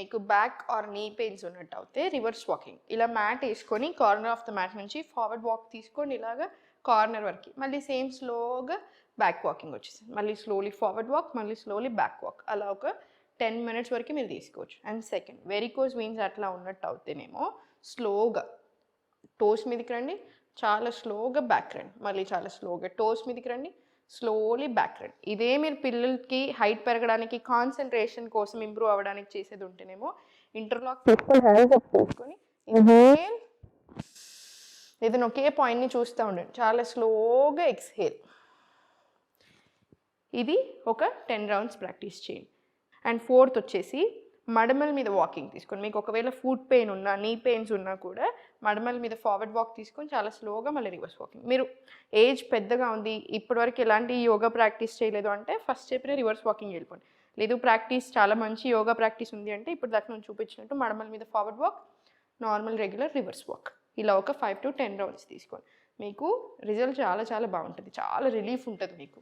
మీకు back or నీ pains ఉన్నట్టు అయితే రివర్స్ వాకింగ్. ఇలా మ్యాట్ వేసుకొని కార్నర్ ఆఫ్ ద మ్యాట్ నుంచి ఫార్వర్డ్ వాక్ తీసుకొని ఇలాగా కార్నర్ వరకు. మళ్ళీ సేమ్ స్లోగా బ్యాక్ వాకింగ్ వచ్చేసింది మళ్ళీ స్లోలీ ఫార్వర్డ్ వాక్ మళ్ళీ స్లోలీ బ్యాక్ వాక్. అలా ఒక టెన్ మినిట్స్ వరకు మీరు తీసుకోవచ్చు. అండ్ సెకండ్ వెరికోజ్ వీన్స్ అట్లా ఉన్నట్టు అవుతేనేమో స్లోగా టోస్ మీదకి రండి చాలా స్లోగా బ్యాక్ రండి. మళ్ళీ చాలా స్లోగా టోస్ మీదకి రండి స్లోలీ బ్యాక్ రండి ఇదే మీరు పిల్లలకి హైట్ పెరగడానికి కాన్సన్ట్రేషన్ కోసం ఇంప్రూవ్ అవ్వడానికి చేసేది ఉంటేనేమో ఇంటర్లాక్ పెట్టుకొని హ్యాండ్స్ అప్ చేసుకొని ఇన్హేల్ ఏదైనా ఒకే పాయింట్ని చూస్తూ ఉండండి. చాలా స్లోగా ఎక్స్హేల్ ఇది ఒక టెన్ రౌండ్స్ ప్రాక్టీస్ చేయండి అండ్ ఫోర్త్ వచ్చేసి మడమల మీద వాకింగ్ తీసుకోండి మీకు ఒకవేళ ఫుట్ పెయిన్ ఉన్నా నీ పెయిన్స్ ఉన్నా కూడా మడమల మీద ఫార్వర్డ్ వాక్ తీసుకొని చాలా స్లోగా మళ్ళీ రివర్స్ వాకింగ్ మీరు ఏజ్ పెద్దగా ఉంది ఇప్పటివరకు ఎలాంటి యోగా ప్రాక్టీస్ చేయలేదు అంటే ఫస్ట్ చెప్పిన రివర్స్ వాకింగ్ వెళ్ళిపోండి. లేదు ప్రాక్టీస్ చాలా మంచి యోగా ప్రాక్టీస్ ఉంది అంటే ఇప్పుడు దాకా నేను చూపించినట్టు మడమల మీద forward walk normal regular reverse walk ఇలా ఒక ఫైవ్ టు టెన్ రౌండ్స్ తీసుకోండి. మీకు రిజల్ట్ చాలా చాలా బాగుంటుంది. చాలా రిలీఫ్ ఉంటుంది మీకు.